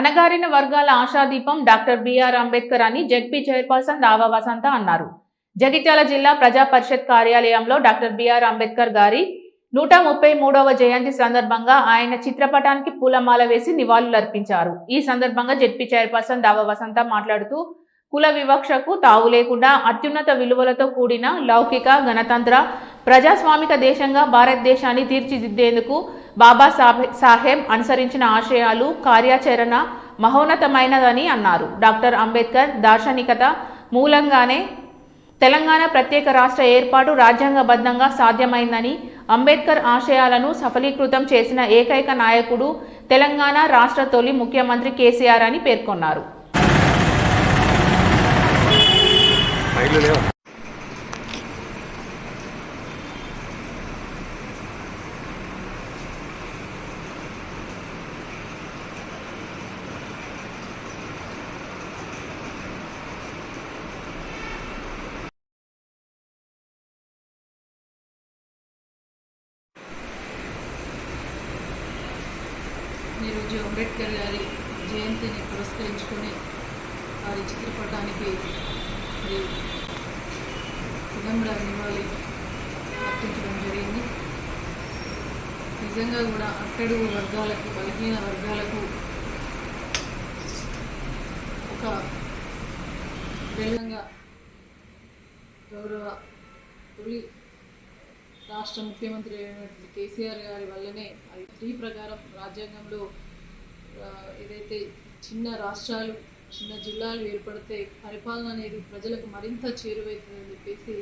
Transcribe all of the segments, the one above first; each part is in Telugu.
అణగారిన వర్గాల ఆశాదీపం డాక్టర్ బిఆర్ అంబేద్కర్ అని జెడ్పీ చైర్పర్సన్ దావా వసంత అన్నారు. జగిత్యాల జిల్లా ప్రజా పరిషత్ కార్యాలయంలో డాక్టర్ బిఆర్ అంబేద్కర్ గారి నూట ముప్పై మూడవ జయంతి సందర్భంగా ఆయన చిత్రపటానికి పూలమాల వేసి నివాళులర్పించారు ఈ సందర్భంగా జెడ్పీ చైర్పర్సన్ దావా వసంత మాట్లాడుతూ కుల వివక్షకు తావు లేకుండా అత్యున్నత విలువలతో కూడిన లౌకిక గణతంత్ర ప్రజాస్వామిక దేశంగా భారతదేశాన్ని తీర్చిదిద్దేందుకు బాబా సాహెబ్ సాహెబ్ అనుసరించిన ఆశయాలు కార్యాచరణ మహోన్నతమైనదని అన్నారు. డాక్టర్ అంబేద్కర్ దార్శనికత మూలంగానే తెలంగాణ ప్రత్యేక రాష్ట్ర ఏర్పాటు రాజ్యాంగబద్ధంగా సాధ్యమైందని అంబేద్కర్ ఆశయాలను సఫలీకృతం చేసిన ఏకైక నాయకుడు తెలంగాణ రాష్ట్ర తొలి ముఖ్యమంత్రి కేసీఆర్ అని పేర్కొన్నారు. ఈరోజు అంబేద్కర్ గారి జయంతిని పురస్కరించుకొని వారి చిత్రపటానికి మరి వినమ్ర నివాళి అర్పించడం జరిగింది. నిజంగా కూడా అట్టడుగు వర్గాలకు బలహీన వర్గాలకు ఒక విధంగా గౌరవ తొలి రాష్ట్ర ముఖ్యమంత్రి అయినటువంటి కేసీఆర్ గారి వల్లనే అది త్రీ ప్రకారం రాజ్యాంగంలో ఏదైతే చిన్న రాష్ట్రాలు చిన్న జిల్లాలు ఏర్పడితే పరిపాలన అనేది ప్రజలకు మరింత చేరువవుతుందని చెప్పేసి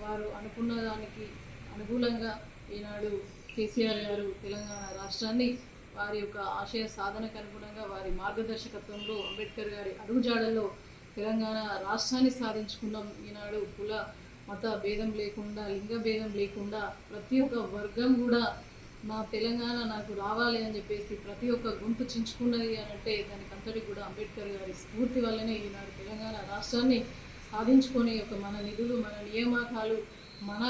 వారు అనుకున్న దానికి అనుకూలంగా ఈనాడు కేసీఆర్ గారు తెలంగాణ రాష్ట్రాన్ని వారి యొక్క ఆశయ సాధనకు అనుగుణంగా వారి మార్గదర్శకత్వంలో అంబేద్కర్ గారి అడుగుజాడల్లో తెలంగాణ రాష్ట్రాన్ని సాధించుకున్నాం. ఈనాడు కుల మత భేదం లేకుండా లింగ భేదం లేకుండా ప్రతి ఒక్క వర్గం కూడా నా తెలంగాణ నాకు రావాలి అని చెప్పేసి ప్రతి ఒక్క గొంతు చించుకున్నది అని అంటే దానికి అంతటి కూడా అంబేద్కర్ గారి స్ఫూర్తి వల్లనే ఈనాడు తెలంగాణ రాష్ట్రాన్ని సాధించుకొని ఒక మన నిధులు మన నియామకాలు మన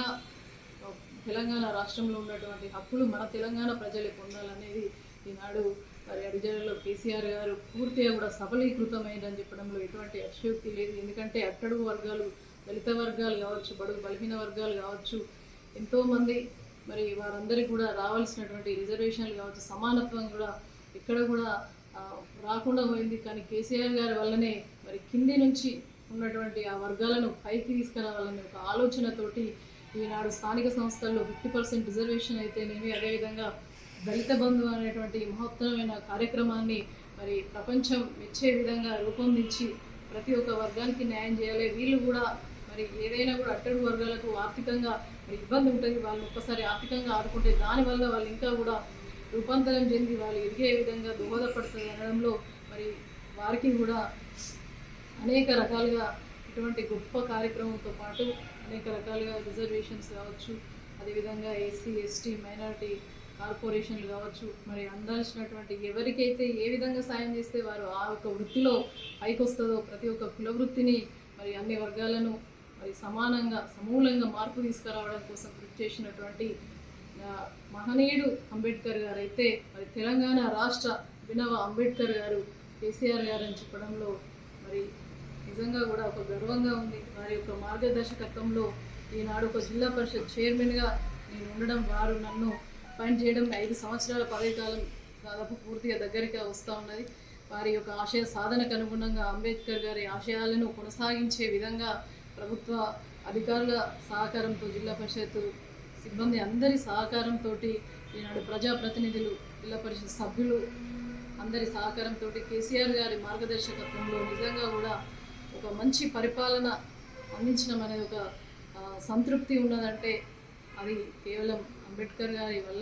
తెలంగాణ రాష్ట్రంలో ఉన్నటువంటి హక్కులు మన తెలంగాణ ప్రజలే పొందాలనేది ఈనాడు మరి అడిజలలో కేసీఆర్ గారు పూర్తిగా కూడా సఫలీకృతమైందని చెప్పడంలో ఎటువంటి అతిశయోక్తి లేదు. ఎందుకంటే అట్టడుగు వర్గాలు దళిత వర్గాలు కావచ్చు బడుగు బలహీన వర్గాలు కావచ్చు ఎంతోమంది మరి వారందరికీ కూడా రావాల్సినటువంటి రిజర్వేషన్లు కావచ్చు సమానత్వం కూడా ఇక్కడ కూడా రాకుండా పోయింది. కానీ కేసీఆర్ గారి వల్లనే మరి కింది నుంచి ఉన్నటువంటి ఆ వర్గాలను పైకి తీసుకురావాలనే ఒక ఆలోచనతోటి ఈనాడు స్థానిక సంస్థల్లో ఫిఫ్టీ పర్సెంట్ రిజర్వేషన్ అయితేనేమి అదేవిధంగా దళిత బంధు అనేటువంటి మహత్తరమైన కార్యక్రమాన్ని మరి ప్రపంచం మెచ్చే విధంగా రూపొందించి ప్రతి ఒక్క వర్గానికి న్యాయం చేయాలి. వీళ్ళు కూడా మరి ఏదైనా కూడా అట్టడు వర్గాలకు ఆర్థికంగా మరి ఇబ్బంది ఉంటుంది వాళ్ళు ఒక్కసారి ఆర్థికంగా ఆదుకుంటే దానివల్ల వాళ్ళు ఇంకా కూడా రూపాంతరం చెంది వాళ్ళు ఎదిగే విధంగా దోహదపడుతుంది అనడంలో మరి వారికి కూడా అనేక రకాలుగా ఇటువంటి గొప్ప కార్యక్రమంతో పాటు అనేక రకాలుగా రిజర్వేషన్స్ కావచ్చు అదేవిధంగా ఎస్సీ ఎస్టీ మైనారిటీ కార్పొరేషన్లు కావచ్చు మరి అందాల్సినటువంటి ఎవరికైతే ఏ విధంగా సాయం చేస్తే వారు ఆ యొక్క వృత్తిలో పైకి వస్తుందో ప్రతి ఒక్క కుల వృత్తిని మరి అన్ని వర్గాలను మరి సమానంగా సమూలంగా మార్పు తీసుకురావడం కోసం కృషి చేసినటువంటి మహనీయుడు అంబేద్కర్ గారు అయితే మరి తెలంగాణ రాష్ట్ర వినవ అంబేద్కర్ గారు కేసీఆర్ గారు అని చెప్పడంలో మరి నిజంగా కూడా ఒక గర్వంగా ఉంది. వారి యొక్క మార్గదర్శకత్వంలో ఈనాడు ఒక జిల్లా పరిషత్ చైర్మన్గా నేను ఉండడం వారు నన్ను పనిచేయడం ఐదు సంవత్సరాల పదవికాలం దాదాపు పూర్తిగా దగ్గరికి వస్తూ ఉన్నది. వారి యొక్క ఆశయ సాధనకు అనుగుణంగా అంబేద్కర్ గారి ఆశయాలను కొనసాగించే విధంగా ప్రభుత్వ అధికారుల సహకారంతో జిల్లా పరిషత్ సిబ్బంది అందరి సహకారంతో ఈనాడు ప్రజాప్రతినిధులు జిల్లా పరిషత్ సభ్యులు అందరి సహకారంతో కేసీఆర్ గారి మార్గదర్శకత్వంలో నిజంగా కూడా ఒక మంచి పరిపాలన అందించడం అనేది ఒక సంతృప్తి ఉన్నదంటే అది కేవలం అంబేద్కర్ గారి వల్ల